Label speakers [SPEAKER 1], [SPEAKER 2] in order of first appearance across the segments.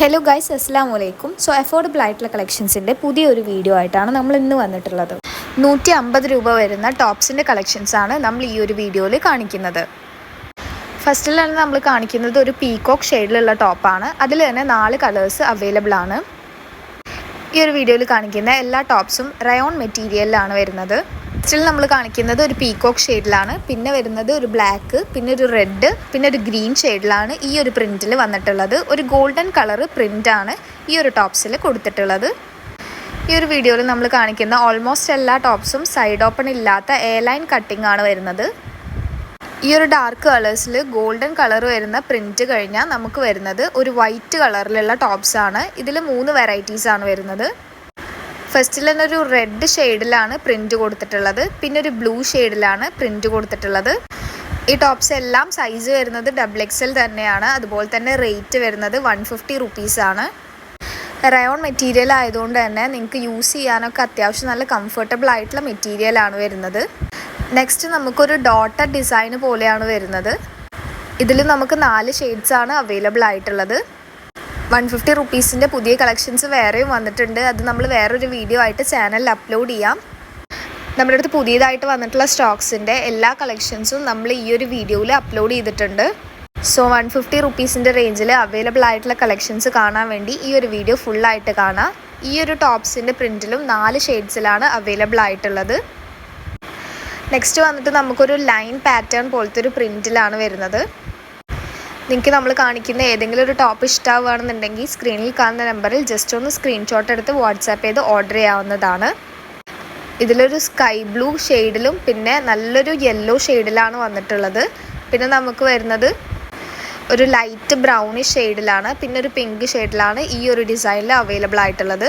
[SPEAKER 1] Hello guys അസ്സാം വലൈക്കും so affordable ആയിട്ടുള്ള കളക്ഷൻസിന്റെ പുതിയൊരു വീഡിയോ ആയിട്ടാണ് നമ്മൾ ഇന്ന് വന്നിട്ടുള്ളത്. നൂറ്റി അമ്പത് രൂപ വരുന്ന ടോപ്സിന്റെ കളക്ഷൻസാണ് നമ്മൾ ഈ ഒരു വീഡിയോയിൽ കാണിക്കുന്നത്. ഫസ്റ്റിലാണ് നമ്മൾ കാണിക്കുന്നത് ഒരു പീകോക്ക് ഷെയ്ഡിലുള്ള ടോപ്പാണ് അതിൽ തന്നെ നാല് കളേഴ്സ് അവൈലബിൾ ആണ്. ഈ ഒരു വീഡിയോയിൽ കാണിക്കുന്ന എല്ലാ ടോപ്സും റയോൺ മെറ്റീരിയലിലാണ് വരുന്നത്. സ്റ്റിൽ നമ്മൾ കാണിക്കുന്നത് ഒരു പീകോക്ക് ഷെയ്ഡിലാണ് പിന്നെ വരുന്നത് ഒരു ബ്ലാക്ക് പിന്നെ ഒരു റെഡ് പിന്നെ ഒരു ഗ്രീൻ ഷെയ്ഡിലാണ് ഈ ഒരു പ്രിന്റിൽ വന്നിട്ടുള്ളത്. ഒരു ഗോൾഡൻ കളർ പ്രിന്റാണ് ഈ ഒരു ടോപ്സിൽ കൊടുത്തിട്ടുള്ളത്. ഈ ഒരു വീഡിയോയിൽ നമ്മൾ കാണിക്കുന്ന ഓൾമോസ്റ്റ് എല്ലാ ടോപ്സും സൈഡ് ഓപ്പൺ ഇല്ലാത്ത എ ലൈൻ കട്ടിംഗ് ആണ് വരുന്നത്. ഈ ഒരു ഡാർക്ക് കളേഴ്സിൽ ഗോൾഡൻ കളർ വരുന്ന പ്രിന്റ് കഴിഞ്ഞാൽ നമുക്ക് വരുന്നത് ഒരു വൈറ്റ് കളറിലുള്ള ടോപ്സാണ് ഇതിൽ മൂന്ന് വെറൈറ്റീസാണ് വരുന്നത്. ഫസ്റ്റിൽ തന്നെ ഒരു റെഡ് ഷെയ്ഡിലാണ് പ്രിന്റ് കൊടുത്തിട്ടുള്ളത്. പിന്നെ ഒരു ബ്ലൂ ഷെയ്ഡിലാണ് പ്രിന്റ് കൊടുത്തിട്ടുള്ളത്. ഈ ടോപ്സ് എല്ലാം സൈസ് വരുന്നത് ഡബിൾ എക്സൽ തന്നെയാണ്. അതുപോലെ തന്നെ റേറ്റ് വരുന്നത് വൺ ഫിഫ്റ്റി റുപ്പീസാണ് റയോൺ മെറ്റീരിയൽ ആയതുകൊണ്ട് തന്നെ നിങ്ങൾക്ക് യൂസ് ചെയ്യാനൊക്കെ അത്യാവശ്യം നല്ല കംഫർട്ടബിൾ ആയിട്ടുള്ള മെറ്റീരിയലാണ് വരുന്നത്. നെക്സ്റ്റ് നമുക്കൊരു ഡോട്ടർ ഡിസൈൻ പോലെയാണ് വരുന്നത്. ഇതിൽ നമുക്ക് നാല് ഷെയ്ഡ്സ് ആണ് അവൈലബിൾ ആയിട്ടുള്ളത്. വൺ ഫിഫ്റ്റി റുപ്പീസിന്റെ പുതിയ കളക്ഷൻസ് വേറെയും വന്നിട്ടുണ്ട്. അത് നമ്മൾ വേറൊരു വീഡിയോ ആയിട്ട് ചാനലിൽ അപ്ലോഡ് ചെയ്യാം. നമ്മുടെ അടുത്ത് പുതിയതായിട്ട് വന്നിട്ടുള്ള സ്റ്റോക്സിന്റെ എല്ലാ കളക്ഷൻസും നമ്മൾ ഈ ഒരു വീഡിയോയിൽ അപ്ലോഡ് ചെയ്തിട്ടുണ്ട്. സോ വൺ ഫിഫ്റ്റി റുപ്പീസിന്റെ റേഞ്ചിൽ അവൈലബിൾ ആയിട്ടുള്ള കളക്ഷൻസ് കാണാൻ വേണ്ടി ഈ ഒരു വീഡിയോ ഫുള്ളായിട്ട് കാണാം. ഈ ഒരു ടോപ്സിന്റെ പ്രിന്റിലും നാല് ഷെയ്ഡ്സിലാണ് അവൈലബിൾ ആയിട്ടുള്ളത്. നെക്സ്റ്റ് വന്നിട്ട് നമുക്കൊരു ലൈൻ പാറ്റേൺ പോലത്തെ ഒരു പ്രിന്റിലാണ് വരുന്നത്. നിങ്ങൾക്ക് നമ്മൾ കാണിക്കുന്ന ഏതെങ്കിലും ഒരു ടോപ്പ് ഇഷ്ടമാവുകയാണെന്നുണ്ടെങ്കിൽ സ്ക്രീനിൽ കാണുന്ന നമ്പറിൽ ജസ്റ്റ് ഒന്ന് സ്ക്രീൻഷോട്ട് എടുത്ത് വാട്സാപ്പ് ചെയ്ത് ഓർഡർ ചെയ്യാവുന്നതാണ്. ഇതിലൊരു സ്കൈ ബ്ലൂ ഷെയ്ഡിലും പിന്നെ നല്ലൊരു യെല്ലോ ഷെയ്ഡിലാണ് വന്നിട്ടുള്ളത്. പിന്നെ നമുക്ക് വരുന്നത് ഒരു ലൈറ്റ് ബ്രൗണി ഷെയ്ഡിലാണ് പിന്നെ ഒരു പിങ്ക് ഷെയ്ഡിലാണ് ഈ ഒരു ഡിസൈനിൽ അവൈലബിൾ ആയിട്ടുള്ളത്.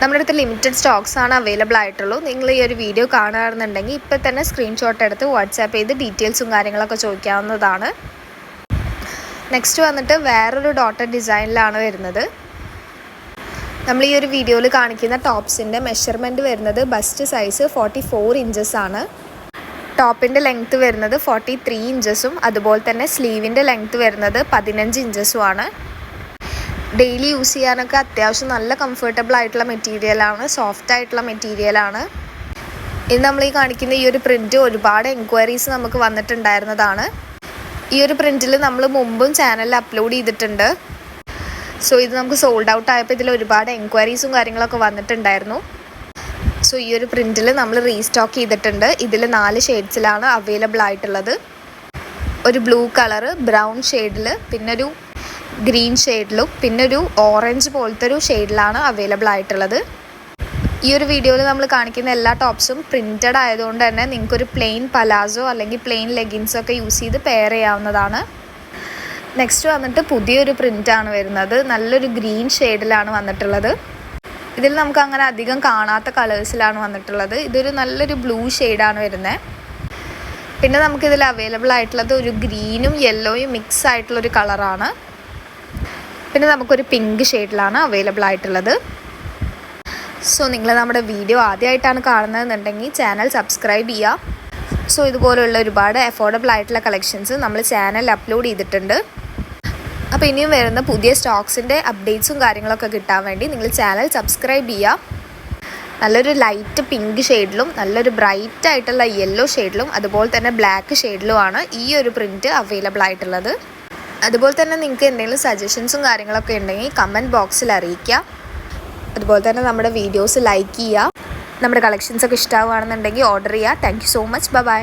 [SPEAKER 1] നമ്മുടെ അടുത്ത് ലിമിറ്റഡ് സ്റ്റോക്സ് ആണ് അവൈലബിൾ ആയിട്ടുള്ളൂ. നിങ്ങൾ ഈ ഒരു വീഡിയോ കാണുകയാണെന്നുണ്ടെങ്കിൽ ഇപ്പം തന്നെ സ്ക്രീൻഷോട്ട് എടുത്ത് വാട്സാപ്പ് ചെയ്ത് ഡീറ്റെയിൽസും കാര്യങ്ങളൊക്കെ ചോദിക്കാവുന്നതാണ്. നെക്സ്റ്റ് വന്നിട്ട് വേറൊരു ഡോട്ടർ ഡിസൈനിലാണ് വരുന്നത്. നമ്മൾ ഈ ഒരു വീഡിയോയിൽ കാണിക്കുന്ന ടോപ്സിന്റെ മെഷർമെന്റ് വരുന്നത് ബസ്റ്റ് സൈസ് ഫോർട്ടി ഫോർ ആണ്. ടോപ്പിന്റെ ലെങ്ത്ത് വരുന്നത് ഫോർട്ടി ത്രീ ഇഞ്ചസും അതുപോലെ തന്നെ സ്ലീവിന്റെ ലെങ്ത്ത് വരുന്നത് പതിനഞ്ച് ഇഞ്ചസും ആണ്. ഡെയിലി യൂസ് ചെയ്യാനൊക്കെ അത്യാവശ്യം നല്ല കംഫർട്ടബിൾ ആയിട്ടുള്ള മെറ്റീരിയലാണ് സോഫ്റ്റ് ആയിട്ടുള്ള മെറ്റീരിയലാണ് ഇത് നമ്മൾ ഈ കാണിക്കുന്ന ഈ ഒരു പ്രിന്റ് ഒരുപാട് എൻക്വയറീസ് നമുക്ക് വന്നിട്ടുണ്ടായിരുന്നതാണ്. ഈ ഒരു പ്രിന്റിൽ നമ്മൾ മുമ്പും ചാനലിൽ അപ്ലോഡ് ചെയ്തിട്ടുണ്ട്. സോ ഇത് നമുക്ക് സോൾഡ് ഔട്ട് ആയപ്പോൾ ഇതിൽ ഒരുപാട് എൻക്വയറീസും കാര്യങ്ങളൊക്കെ വന്നിട്ടുണ്ടായിരുന്നു. സോ ഈ ഒരു പ്രിന്റിൽ നമ്മൾ റീസ്റ്റോക്ക് ചെയ്തിട്ടുണ്ട്. ഇതിൽ നാല് ഷെയ്ഡ്സിലാണ് അവൈലബിൾ ആയിട്ടുള്ളത്. ഒരു ബ്ലൂ കളറ് ബ്രൗൺ ഷെയ്ഡിൽ പിന്നെ ഒരു ഗ്രീൻ ഷെയ്ഡിലും പിന്നെ ഒരു ഓറഞ്ച് പോലത്തെ ഒരു ഷെയ്ഡിലാണ് അവൈലബിൾ ആയിട്ടുള്ളത്. ഈ ഒരു വീഡിയോയിൽ നമ്മൾ കാണിക്കുന്ന എല്ലാ ടോപ്സും പ്രിന്റഡ് ആയതുകൊണ്ട് തന്നെ നിങ്ങൾക്കൊരു പ്ലെയിൻ പലാസോ അല്ലെങ്കിൽ പ്ലെയിൻ ലെഗിൻസോ ഒക്കെ യൂസ് ചെയ്ത് പെയർ ചെയ്യാവുന്നതാണ്. നെക്സ്റ്റ് വന്നിട്ട് പുതിയൊരു പ്രിന്റാണ് വരുന്നത്. നല്ലൊരു ഗ്രീൻ ഷെയ്ഡിലാണ് വന്നിട്ടുള്ളത്. ഇതിൽ നമുക്ക് അങ്ങനെ അധികം കാണാത്ത കളേഴ്സിലാണ് വന്നിട്ടുള്ളത്. ഇതൊരു നല്ലൊരു ബ്ലൂ ഷെയ്ഡാണ് വരുന്നത് പിന്നെ നമുക്കിതിൽ അവൈലബിൾ ആയിട്ടുള്ളത് ഒരു ഗ്രീനും യെല്ലോയും മിക്സ് ആയിട്ടുള്ളൊരു കളറാണ് പിന്നെ നമുക്കൊരു പിങ്ക് ഷെയ്ഡിലാണ് അവൈലബിൾ ആയിട്ടുള്ളത്. സോ നിങ്ങൾ നമ്മുടെ വീഡിയോ ആദ്യമായിട്ടാണ് കാണുന്നതെന്നുണ്ടെങ്കിൽ ചാനൽ സബ്സ്ക്രൈബ് ചെയ്യുക സോ ഇതുപോലുള്ള ഒരുപാട് അഫോർഡബിൾ ആയിട്ടുള്ള കളക്ഷൻസ് നമ്മൾ ചാനൽ അപ്ലോഡ് ചെയ്തിട്ടുണ്ട്. അപ്പോൾ ഇനിയും വരുന്ന പുതിയ സ്റ്റോക്സിന്റെ അപ്ഡേറ്റ്സും കാര്യങ്ങളൊക്കെ കിട്ടാൻ വേണ്ടി നിങ്ങൾ ചാനൽ സബ്സ്ക്രൈബ് ചെയ്യുക നല്ലൊരു ലൈറ്റ് പിങ്ക് ഷെയ്ഡിലും നല്ലൊരു ബ്രൈറ്റ് ആയിട്ടുള്ള യെല്ലോ ഷെയ്ഡിലും അതുപോലെ തന്നെ ബ്ലാക്ക് ഷെയ്ഡിലുമാണ് ഈ ഒരു പ്രിന്റ് അവൈലബിൾ ആയിട്ടുള്ളത്. അതുപോലെ തന്നെ നിങ്ങൾക്ക് എന്തെങ്കിലും സജഷൻസും കാര്യങ്ങളൊക്കെ ഉണ്ടെങ്കിൽ കമന്റ് ബോക്സിൽ അറിയിക്കുക അതുപോലെ തന്നെ നമ്മുടെ വീഡിയോസ് ലൈക്ക് ചെയ്യുക. നമ്മുടെ കളക്ഷൻസൊക്കെ ഇഷ്ടമാവുകയാണെന്നുണ്ടെങ്കിൽ ഓർഡർ ചെയ്യുക. Thank so much bye